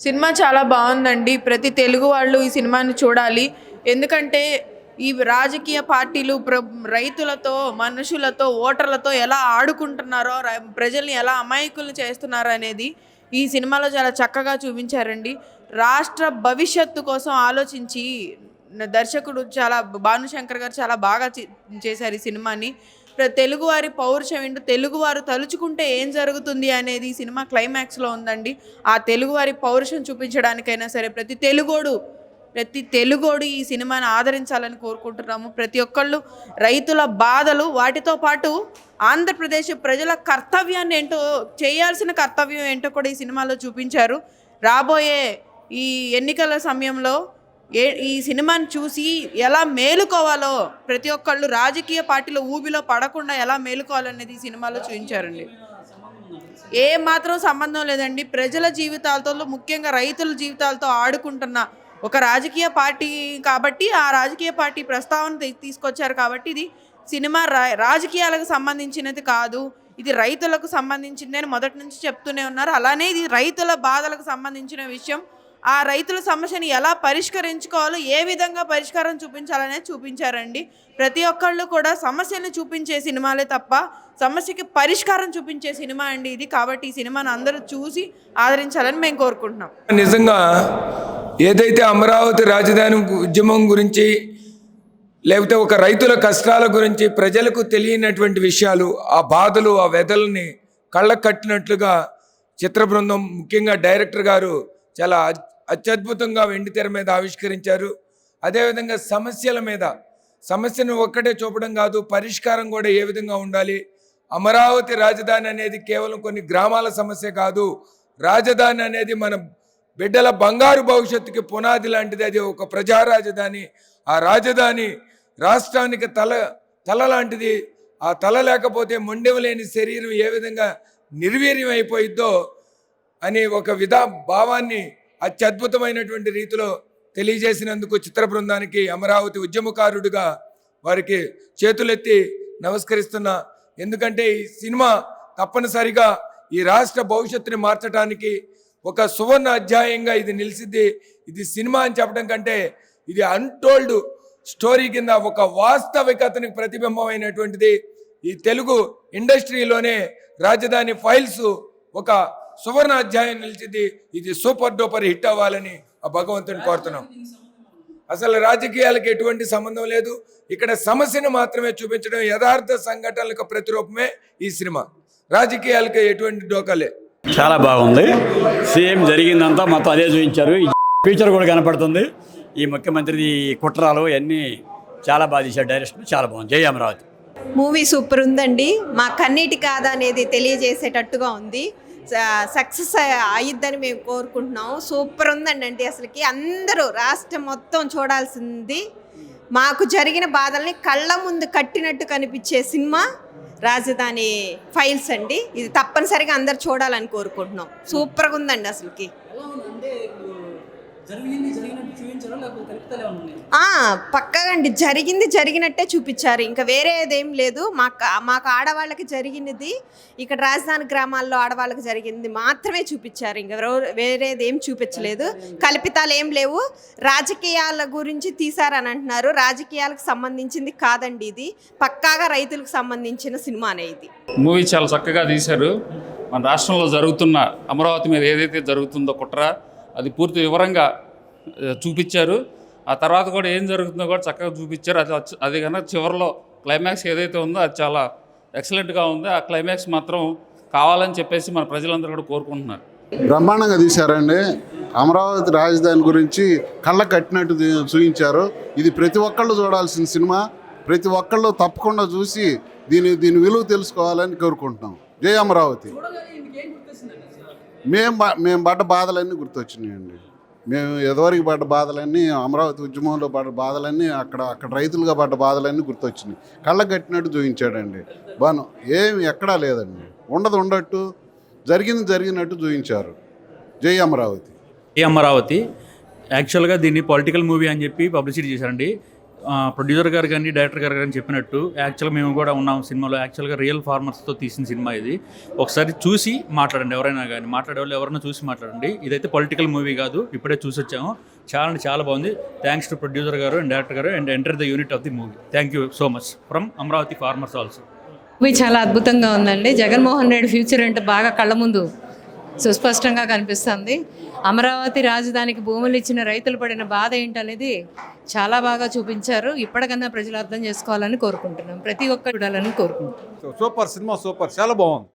Cinema చాలా బాగుందండి. ప్రతి తెలుగు వాళ్ళు ఈ సినిమాని చూడాలి. ఎందుకంటే ఈ రాజకీయ పార్టీలు ప్ర రైతులతో మనుషులతో ఓటర్లతో ఎలా ఆడుకుంటున్నారో ప్రజల్ని ఎలా అమాయకులు చేస్తున్నారో అనేది ఈ సినిమాలో చాలా చక్కగా చూపించారండి. రాష్ట్ర భవిష్యత్తు కోసం ఆలోచించి దర్శకుడు చాలా భానుశంకర్ గారు చాలా బాగా చే- చేశారు ఈ సినిమాని. తెలుగువారి పౌరుషం ఏంటో తెలుగువారు తలుచుకుంటే ఏం జరుగుతుంది అనేది ఈ సినిమా క్లైమాక్స్లో ఉందండి. ఆ తెలుగువారి పౌరుషం చూపించడానికైనా సరే ప్రతి తెలుగోడు ప్రతి తెలుగోడు ఈ సినిమాని ఆదరించాలని కోరుకుంటున్నాము. ప్రతి ఒక్కళ్ళు రైతుల బాధలు వాటితో పాటు ఆంధ్రప్రదేశ్ ప్రజల కర్తవ్యాన్ని ఏంటో చేయాల్సిన కర్తవ్యం ఏంటో కూడా ఈ సినిమాలో చూపించారు. రాబోయే ఈ ఎన్నికల సమయంలో ఏ ఈ సినిమాని చూసి ఎలా మేలుకోవాలో ప్రతి ఒక్కళ్ళు రాజకీయ పార్టీలో ఊబిలో పడకుండా ఎలా మేలుకోవాలనేది ఈ సినిమాలో చూపించారండి. ఏ మాత్రం సంబంధం లేదండి. ప్రజల జీవితాలతో ముఖ్యంగా రైతుల జీవితాలతో ఆడుకుంటున్న ఒక రాజకీయ పార్టీ కాబట్టి ఆ రాజకీయ పార్టీ ప్రస్తావన తీ- తీసుకొచ్చారు కాబట్టి ఇది సినిమా రా- రాజకీయాలకు సంబంధించినది కాదు. ఇది రైతులకు సంబంధించింది అని మొదటి నుంచి చెప్తూనే ఉన్నారు. అలానే ఇది రైతుల బాధలకు సంబంధించిన విషయం. ఆ రైతుల సమస్యని ఎలా పరిష్కరించుకోవాలో ఏ విధంగా పరిష్కారం చూపించాలనేది చూపించారండి. ప్రతి ఒక్కళ్ళు కూడా సమస్యని చూపించే సినిమాలే తప్ప సమస్యకి పరిష్కారం చూపించే సినిమా అండి ఇది. కాబట్టి ఈ సినిమాను అందరూ చూసి ఆదరించాలని మేము కోరుకుంటున్నాం. నిజంగా ఏదైతే అమరావతి రాజధాని ఉద్యమం గురించి లేకపోతే ఒక రైతుల కష్టాల గురించి ప్రజలకు తెలియనటువంటి విషయాలు ఆ బాధలు ఆ వెదల్ని కళ్ళకు కట్టినట్లుగా చిత్ర బృందం ముఖ్యంగా డైరెక్టర్ గారు చాలా అత్యద్భుతంగా వెండి తెర మీద ఆవిష్కరించారు. అదేవిధంగా సమస్యల మీద సమస్యను ఒక్కటే చూపడం కాదు పరిష్కారం కూడా ఏ విధంగా ఉండాలి? అమరావతి రాజధాని అనేది కేవలం కొన్ని గ్రామాల సమస్య కాదు. రాజధాని అనేది మన బిడ్డల బంగారు భవిష్యత్తుకి పునాది లాంటిది. అది ఒక ప్రజా రాజధాని. ఆ రాజధాని రాష్ట్రానికి తల తల లాంటిది. ఆ తల లేకపోతే మొండెవలేని శరీరం ఏ విధంగా నిర్వీర్యం అయిపోయిద్దో అని ఒక విధా భావాన్ని అత్యద్భుతమైనటువంటి రీతిలో తెలియజేసినందుకు చిత్ర బృందానికి అమరావతి ఉద్యమకారుడిగా వారికి చేతులెత్తి నమస్కరిస్తున్నా. ఎందుకంటే ఈ సినిమా తప్పనిసరిగా ఈ రాష్ట్ర భవిష్యత్తుని మార్చడానికి ఒక సువర్ణ అధ్యాయంగా ఇది నిలిచింది ఇది సినిమా అని చెప్పడం కంటే ఇది అన్టోల్డ్ స్టోరీ కింద ఒక వాస్తవికతనికి ప్రతిబింబమైనటువంటిది. ఈ తెలుగు ఇండస్ట్రీలోనే రాజధాని ఫైల్స్ ఒక సువర్ణ అధ్యాయం నిలిచింది. ఇది సూపర్ డూపర్ హిట్ అవ్వాలని ఆ భగవంతుని కోరుతున్నాం. అసలు రాజకీయాలకు ఎటువంటి సంబంధం లేదు. ఇక్కడ సమస్యను మాత్రమే చూపించడం యథార్థ సంఘటనలకు ప్రతిరూపమే ఈ సినిమా. రాజకీయాలకు ఎటువంటి డోకాలే చాలా బాగుంది. సేమ్ జరిగిందంతా మొత్తం అదే చూపించారు. ఈ ఫ్యూచర్ కూడా కనపడుతుంది. ఈ ముఖ్యమంత్రి కుట్రాలు అన్నీ చాలా బాగా తీశారు. డైరెక్షన్ చాలా బాగుంది. జై అమరావతి. మూవీ సూపర్ ఉందండి. మా కన్నీటి కాదా అనేది తెలియజేసేటట్టుగా ఉంది. సక్సెస్ అయ్యిద్దని మేము కోరుకుంటున్నాం సూపర్ ఉందండి అంటే అసలుకి అందరూ రాష్ట్రం మొత్తం చూడాల్సింది. మాకు జరిగిన బాధల్ని కళ్ళ ముందు కట్టినట్టు కనిపించే సినిమా రాజధాని ఫైల్స్ అండి. ఇది తప్పనిసరిగా అందరు చూడాలని కోరుకుంటున్నాం. సూపర్గా ఉందండి అసలుకి. పక్కాగా అండి జరిగింది జరిగినట్టే చూపించారు. ఇంకా వేరేదేం లేదు. మాకు మాకు ఆడవాళ్ళకి జరిగినది ఇక్కడ రాజధాని గ్రామాల్లో ఆడవాళ్ళకి జరిగింది మాత్రమే చూపించారు. ఇంకా వేరేది ఏం చూపించలేదు. కల్పితాలు ఏం లేవు. రాజకీయాల గురించి తీశారని అంటున్నారు. రాజకీయాలకు సంబంధించింది కాదండి ఇది. పక్కాగా రైతులకు సంబంధించిన సినిమానే ఇది. మూవీ చాలా చక్కగా తీశారు. మన రాష్ట్రంలో జరుగుతున్న అమరావతి మీద ఏదైతే జరుగుతుందో కుట్ర అది పూర్తి వివరంగా చూపించారు. ఆ తర్వాత కూడా ఏం జరుగుతుందో కూడా చక్కగా చూపించారు. అది అది కనుక చివరిలో క్లైమాక్స్ ఏదైతే ఉందో అది చాలా ఎక్సలెంట్గా ఉంది. ఆ క్లైమాక్స్ మాత్రం కావాలని చెప్పేసి మన ప్రజలందరూ కూడా కోరుకుంటున్నారు. బ్రహ్మాండంగా తీశారండి. అమరావతి రాజధాని గురించి కళ్ళ కట్టినట్టు చూపించారు ఇది ప్రతి ఒక్కళ్ళు చూడాల్సిన సినిమా. ప్రతి ఒక్కళ్ళు తప్పకుండా చూసి దీని దీని విలువ తెలుసుకోవాలని కోరుకుంటున్నాం. జై అమరావతి. మేము మేము పడ్డ బాధలన్నీ గుర్తొచ్చినాయండి. మేము ఎదవరికి పడ్డ బాధలన్నీ అమరావతి ఉద్యమంలో పడ్డ బాధలన్నీ అక్కడ అక్కడ రైతులుగా పడ్డ బాధలన్నీ గుర్తొచ్చినాయి. కళ్ళ కట్టినట్టు చూపించాడండి బాను ఏమి ఎక్కడా లేదండి. ఉండదు ఉండట్టు. జరిగింది జరిగినట్టు చూపించారు జై అమరావతి. జై అమరావతి. యాక్చువల్గా దీన్ని పొలిటికల్ మూవీ అని చెప్పి పబ్లిసిటీ చేశారండి. ప్రొడ్యూసర్ గారు కానీ డైరెక్టర్ గారు కానీ చెప్పినట్టు యాక్చువల్గా మేము కూడా ఉన్నాం సినిమాలో. యాక్చువల్గా రియల్ ఫార్మర్స్తో తీసిన సినిమా ఇది. ఒకసారి చూసి మాట్లాడండి ఎవరైనా కానీ. మాట్లాడే వాళ్ళు ఎవరైనా చూసి మాట్లాడండి. ఇదైతే పొలిటికల్ మూవీ కాదు. ఇప్పుడే చూసి వచ్చాము చాలా అంటే చాలా బాగుంది. థ్యాంక్స్ టు ప్రొడ్యూసర్ గారు అండ్ డైరెక్టర్ గారు and entire the unit of the movie. Thank you so much. From Amaravati farmers also. Movie చాలా అద్భుతంగా ఉందండి. జగన్మోహన్ రెడ్డి ఫ్యూచర్ అంటే బాగా కళ్ళ ముందు సుస్పష్టంగా కనిపిస్తుంది. అమరావతి రాజధానికి భూములు ఇచ్చిన రైతులు పడిన బాధ ఏంటనేది చాలా బాగా చూపించారు. ఇప్పటికన్నా ప్రజలు అర్థం చేసుకోవాలని కోరుకుంటున్నాం. ప్రతి ఒక్కరు చూడాలని కోరుకుంటున్నాం. సూపర్ సినిమా సూపర్ చాలా బాగుంది.